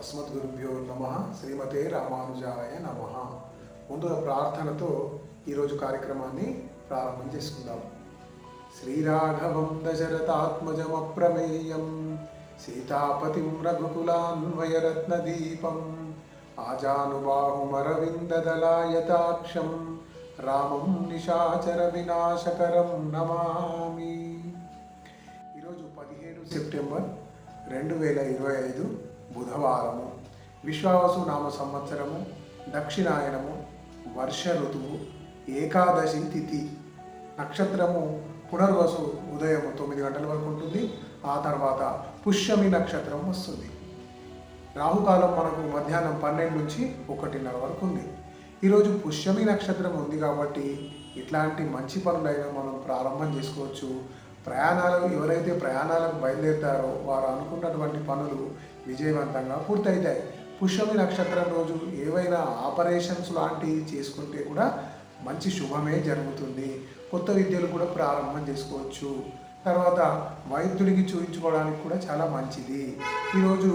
అస్మద్గురుభ్యో నమ శ్రీమతే రామానుజాయ నమ. ముందుగా ప్రార్థనతో ఈరోజు కార్యక్రమాన్ని ప్రారంభం చేసుకుందాం. శ్రీరాఘవం దశరథాత్మజమప్రమేయం సీతాపతిం రఘుకులాన్వయరత్నదీపం ఆజానుబాహుమరవిందదలాయతాక్షం రామం నిశాచర వినాశకరం నమామి. ఈరోజు పదిహేడు సెప్టెంబర్ రెండు వేల ఇరవై ఐదు బుధవారము విశ్వావసు నామ సంవత్సరము దక్షిణాయనము వర్ష ఋతువు ఏకాదశి తిథి. నక్షత్రము పునర్వసు ఉదయం తొమ్మిది గంటల వరకు ఉంటుంది. ఆ తర్వాత పుష్యమి నక్షత్రం వస్తుంది. రాహుకాలం మనకు మధ్యాహ్నం పన్నెండు నుంచి ఒకటిన్నర వరకు ఉంది. ఈరోజు పుష్యమి నక్షత్రం ఉంది కాబట్టి ఇట్లాంటి మంచి పనులైనా మనం ప్రారంభం చేసుకోవచ్చు. ప్రయాణాలు ఎవరైతే ప్రయాణాలకు బయలుదేరుతారో వారు అనుకున్నటువంటి పనులు విజయవంతంగా పూర్తవుతాయి పుష్యమి నక్షత్రం రోజు ఏవైనా ఆపరేషన్స్ లాంటివి చేసుకుంటే కూడా మంచి శుభమే జరుగుతుంది. కొత్త విద్యలు కూడా ప్రారంభం చేసుకోవచ్చు. తర్వాత వైద్యుడికి చూపించుకోవడానికి కూడా చాలా మంచిది. ఈరోజు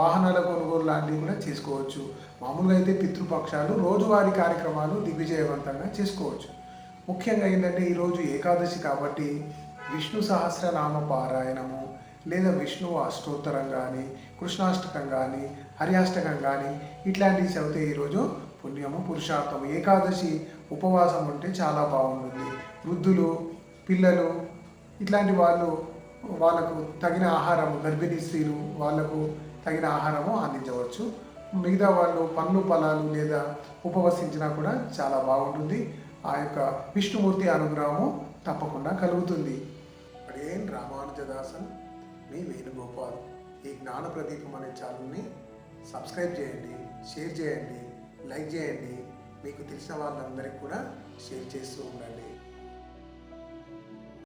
వాహనాల కొనుగోలు లాంటివి కూడా చేసుకోవచ్చు. మామూలుగా అయితే పితృపక్షాలు రోజువారీ కార్యక్రమాలు దిగ్విజయవంతంగా చేసుకోవచ్చు. ముఖ్యంగా ఏంటంటే ఈరోజు ఏకాదశి కాబట్టి విష్ణు సహస్రనామ పారాయణము లేదా విష్ణు అష్టోత్తరం కానీ కృష్ణాష్టకం కానీ హరియాష్టకం కానీ ఇట్లాంటివి చదివితే ఈరోజు పుణ్యము పురుషార్థం ఏకాదశి ఉపవాసం ఉంటే చాలా బాగుంటుంది. వృద్ధులు పిల్లలు ఇట్లాంటి వాళ్ళు వాళ్ళకు తగిన ఆహారము గర్భిణీ స్త్రీలు వాళ్ళకు తగిన ఆహారము అందించవచ్చు. మిగతా వాళ్ళు పండ్లు ఫలాలు లేదా ఉపవసించినా కూడా చాలా బాగుంటుంది. ఆ యొక్క విష్ణుమూర్తి అనుగ్రహము తప్పకుండా కలుగుతుంది. అడేం రామానుజదాసన్ మీ వేణుగోపాల్ ఈ జ్ఞాన ప్రదీపం అనే ఛానల్ని సబ్స్క్రైబ్ చేయండి షేర్ చేయండి లైక్ చేయండి. మీకు తెలిసిన వాళ్ళందరికీ కూడా షేర్ చేస్తూ ఉండండి.